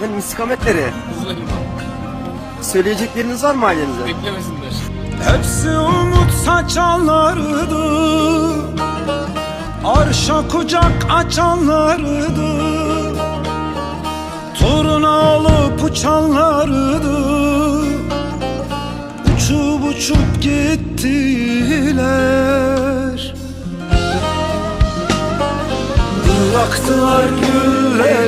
Efendim istikametleri. Hızlıyım. Söyleyecekleriniz var mı ailenize? Beklemesinler. Hepsi umut saçanlardı Arşa kucak açanlardı Toruna alıp uçanlardı Uçup uçup gittiler Bıraktılar güllerini